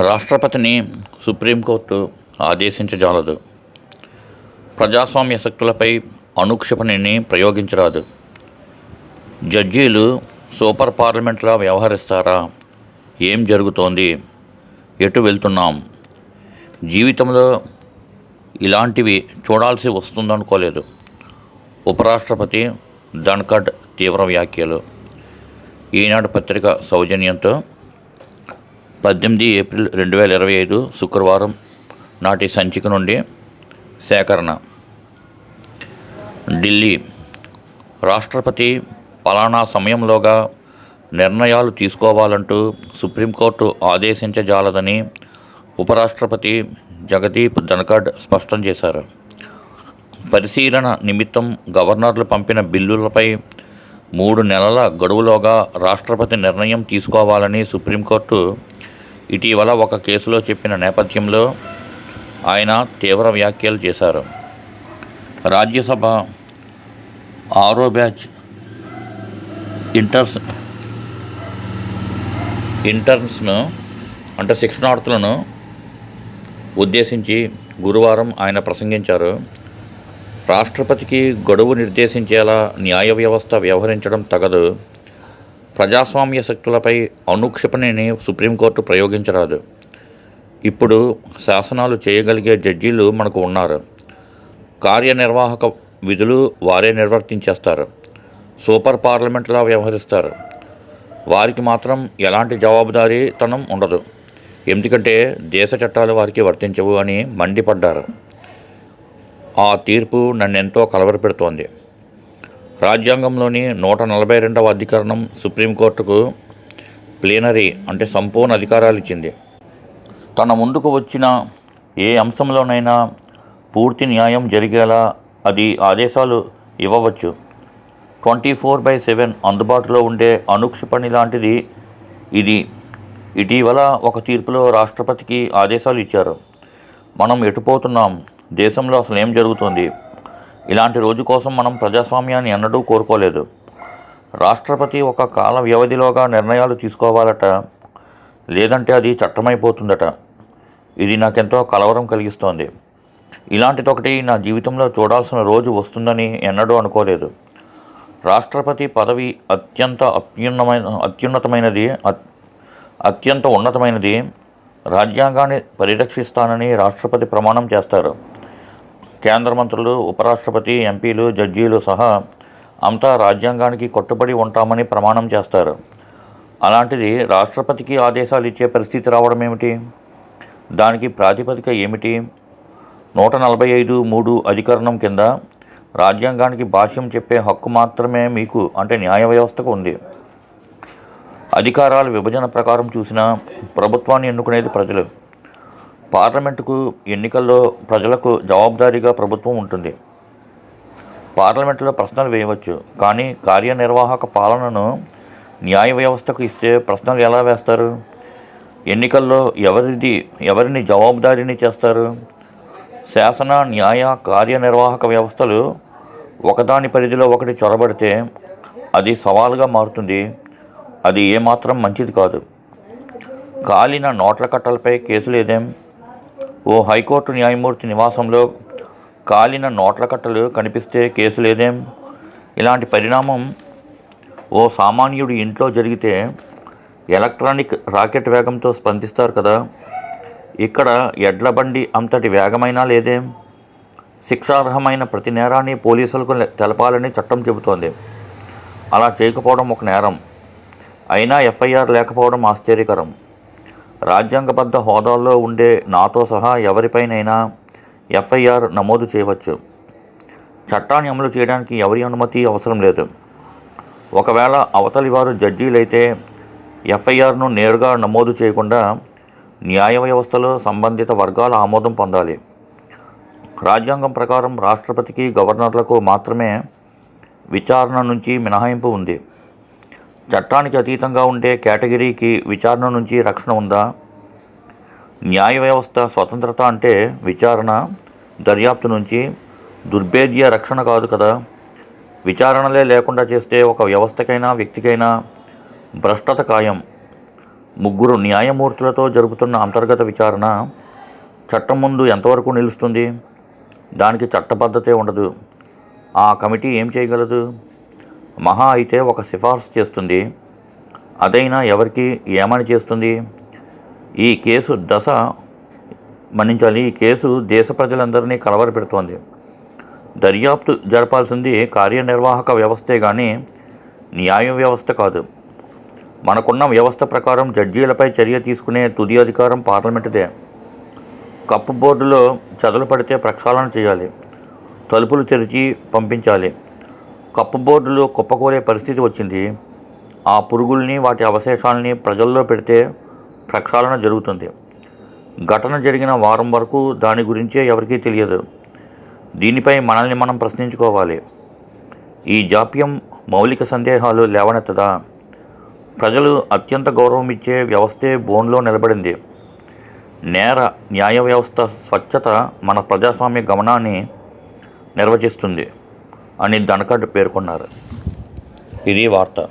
రాష్ట్రపతిని సుప్రీంకోర్టు ఆదేశించజాలదు. ప్రజాస్వామ్య శక్తులపై అనుక్షిపణిని ప్రయోగించరాదు. జడ్జీలు సూపర్ పార్లమెంట్లా వ్యవహరిస్తారా? ఏం జరుగుతోంది? ఎటు వెళ్తున్నాం? జీవితంలో ఇలాంటివి చూడాల్సి వస్తుందనుకోలేదు. ఉపరాష్ట్రపతి ధన్కడ్ తీవ్ర వ్యాఖ్యలు. ఈనాడు పత్రిక సౌజన్యంతో పద్దెనిమిది ఏప్రిల్ రెండు వేల ఇరవై ఐదు శుక్రవారం నాటి సంచిక నుండి సేకరణ. ఢిల్లీ. రాష్ట్రపతి పలానా సమయంలోగా నిర్ణయాలు తీసుకోవాలంటూ సుప్రీంకోర్టు ఆదేశించజాలదని ఉపరాష్ట్రపతి జగదీప్ ధన్కడ్ స్పష్టం చేశారు. పరిశీలన నిమిత్తం గవర్నర్లు పంపిన బిల్లులపై మూడు నెలల గడువులోగా రాష్ట్రపతి నిర్ణయం తీసుకోవాలని సుప్రీంకోర్టు ఇటీవల ఒక కేసులో చెప్పిన నేపథ్యంలో ఆయన తీవ్ర వ్యాఖ్యలు చేశారు. రాజ్యసభ ఆరో బ్యాచ్ ఇంటర్స్ ఇంటర్న్స్ను అంటే శిక్షణార్థులను ఉద్దేశించి గురువారం ఆయన ప్రసంగించారు. రాష్ట్రపతికి గడువు నిర్దేశించేలా న్యాయ వ్యవస్థ వ్యవహరించడం తగదు. ప్రజాస్వామ్య శక్తులపై అనుక్షిపణిని సుప్రీంకోర్టు ప్రయోగించరాదు. ఇప్పుడు శాసనాలు చేయగలిగే జడ్జీలు మనకు ఉన్నారు. కార్యనిర్వాహక విధులు వారే నిర్వర్తించేస్తారు. సూపర్ పార్లమెంట్లా వ్యవహరిస్తారు. వారికి మాత్రం ఎలాంటి జవాబుదారీతనం ఉండదు. ఎందుకంటే దేశ చట్టాలు వారికి వర్తించవు అని మండిపడ్డారు. ఆ తీర్పు నన్నెంతో కలవరపెడుతోంది. రాజ్యాంగంలోని నూట నలభై రెండవ అధికరణం సుప్రీంకోర్టుకు ప్లీనరీ అంటే సంపూర్ణ అధికారాలు ఇచ్చింది. తన ముందుకు వచ్చిన ఏ అంశంలోనైనా పూర్తి న్యాయం జరిగేలా అది ఆదేశాలు ఇవ్వవచ్చు. ట్వంటీ ఫోర్ బై సెవెన్ అందుబాటులో ఉండే అనుక్షిపణి లాంటిది ఇది. ఇటీవల ఒక తీర్పులో రాష్ట్రపతికి ఆదేశాలు ఇచ్చారు. మనం ఎటుపోతున్నాం? దేశంలో అసలు ఏం జరుగుతుంది? ఇలాంటి రోజు కోసం మనం ప్రజాస్వామ్యాన్ని ఎన్నడూ కోరుకోలేదు. రాష్ట్రపతి ఒక కాల వ్యవధిలోగా నిర్ణయాలు తీసుకోవాలట. లేదంటే అది చట్టమైపోతుందట. ఇది నాకెంతో కలవరం కలిగిస్తోంది. ఇలాంటిదొకటి నా జీవితంలో చూడాల్సిన రోజు వస్తుందని ఎన్నడూ అనుకోలేదు. రాష్ట్రపతి పదవి అత్యంత అత్యున్నమైన అత్యున్నతమైనది అత్యంత ఉన్నతమైనది. రాజ్యాంగాన్ని పరిరక్షిస్తానని రాష్ట్రపతి ప్రమాణం చేస్తారు. కేంద్ర మంత్రులు ఉపరాష్ట్రపతి ఎంపీలు జడ్జీలు సహా అంతా రాజ్యాంగానికి కట్టుబడి ఉంటామని ప్రమాణం చేస్తారు. అలాంటిది రాష్ట్రపతికి ఆదేశాలు ఇచ్చే పరిస్థితి రావడం ఏమిటి? దానికి ప్రాతిపదిక ఏమిటి? నూట నలభై ఐదు మూడు అధికరణం కింద రాజ్యాంగానికి భాష్యం చెప్పే హక్కు మాత్రమే మీకు అంటే న్యాయ వ్యవస్థకు ఉంది. అధికారాల విభజన ప్రకారం చూసిన ప్రభుత్వాన్ని ఎన్నుకునేది ప్రజలు. పార్లమెంటుకు ఎన్నికల్లో ప్రజలకు జవాబుదారీగా ప్రభుత్వం ఉంటుంది. పార్లమెంటులో ప్రశ్నలు వేయవచ్చు. కానీ కార్యనిర్వాహక పాలనను న్యాయ వ్యవస్థకు ఇస్తే ప్రశ్నలు ఎలా వేస్తారు? ఎన్నికల్లో ఎవరిది ఎవరిని జవాబుదారీని చేస్తారు? శాసన న్యాయ కార్యనిర్వాహక వ్యవస్థలు ఒకదాని పరిధిలో ఒకటి చొరబడితే అది సవాలుగా మారుతుంది. అది ఏమాత్రం మంచిది కాదు. కాలిన నోట్ల కట్టలపై కేసులేదేం ఓ హైకోర్టు న్యాయమూర్తి నివాసంలో కాలిన నోట్ల కట్టలు కనిపిస్తే కేసు లేదేం? ఇలాంటి పరిణామం ఓ సామాన్యుడి ఇంట్లో జరిగితే ఎలక్ట్రానిక్ రాకెట్ వేగంతో స్పందిస్తారు కదా. ఇక్కడ ఎడ్ల బండి అంతటి వేగమైనా లేదేం? శిక్షార్హమైన ప్రతి నేరాన్ని పోలీసులకు తెలపాలని చట్టం చెబుతోంది. అలా చేయకపోవడం ఒక నేరం. అయినా ఎఫ్ఐఆర్ లేకపోవడం ఆశ్చర్యకరం. రాజ్యాంగబద్ధ హోదాల్లో ఉండే నాతో సహా ఎవరిపైనైనా ఎఫ్ఐఆర్ నమోదు చేయవచ్చు. చట్టాన్ని అమలు చేయడానికి ఎవరి అనుమతి అవసరం లేదు. ఒకవేళ అవతలి వారు జడ్జీలైతే ఎఫ్ఐఆర్ను నేరుగా నమోదు చేయకుండా న్యాయ వ్యవస్థలో సంబంధిత వర్గాల ఆమోదం పొందాలి. రాజ్యాంగం ప్రకారం రాష్ట్రపతికి గవర్నర్లకు మాత్రమే విచారణ నుంచి మినహాయింపు ఉంది. చట్టానికి అతీతంగా ఉండే కేటగిరీకి విచారణ నుంచి రక్షణ ఉందా? న్యాయ వ్యవస్థ స్వతంత్రత అంటే విచారణ దర్యాప్తు నుంచి దుర్భేద్య రక్షణ కాదు కదా. విచారణలే లేకుండా చేస్తే ఒక వ్యవస్థకైనా వ్యక్తికైనా భ్రష్టత ఖాయం. ముగ్గురు న్యాయమూర్తులతో జరుపుతున్న అంతర్గత విచారణ చట్టం ముందు ఎంతవరకు నిలుస్తుంది? దానికి చట్టబద్ధతే ఉండదు. ఆ కమిటీ ఏం చేయగలదు? మహా అయితే ఒక సిఫార్సు చేస్తుంది. అదైనా ఎవరికి ఏమని చేస్తుంది? ఈ కేసు దశ మన్నించాలి. ఈ కేసు దేశ ప్రజలందరినీ కలవరపెడుతోంది. దర్యాప్తు జరపాల్సింది కార్యనిర్వాహక వ్యవస్థే కానీ న్యాయ వ్యవస్థ కాదు. మనకున్న వ్యవస్థ ప్రకారం జడ్జీలపై చర్య తీసుకునే తుది అధికారం పార్లమెంటుదే. కప్పు బోర్డులో చెదలు పడితే ప్రక్షాళన చేయాలి. తలుపులు తెరిచి పంపించాలి. కప్పు బోర్డులు కుప్పకూలే పరిస్థితి వచ్చింది. ఆ పురుగుల్ని వాటి అవశేషాలని ప్రజల్లో పెడితే ప్రక్షాళన జరుగుతుంది. ఘటన జరిగిన వారం వరకు దాని గురించే ఎవరికీ తెలియదు. దీనిపై మనల్ని మనం ప్రశ్నించుకోవాలి. ఈ జాప్యం మౌలిక సందేహాలు లేవనెత్తదా? ప్రజలు అత్యంత గౌరవం ఇచ్చే వ్యవస్థే బోన్లో నిలబడింది. నేర న్యాయ వ్యవస్థ స్వచ్ఛత మన ప్రజాస్వామ్య గమనాన్ని నిర్వచిస్తుంది. అని ధనకడ్ పేర్కొన్నారు. ఇది వార్త.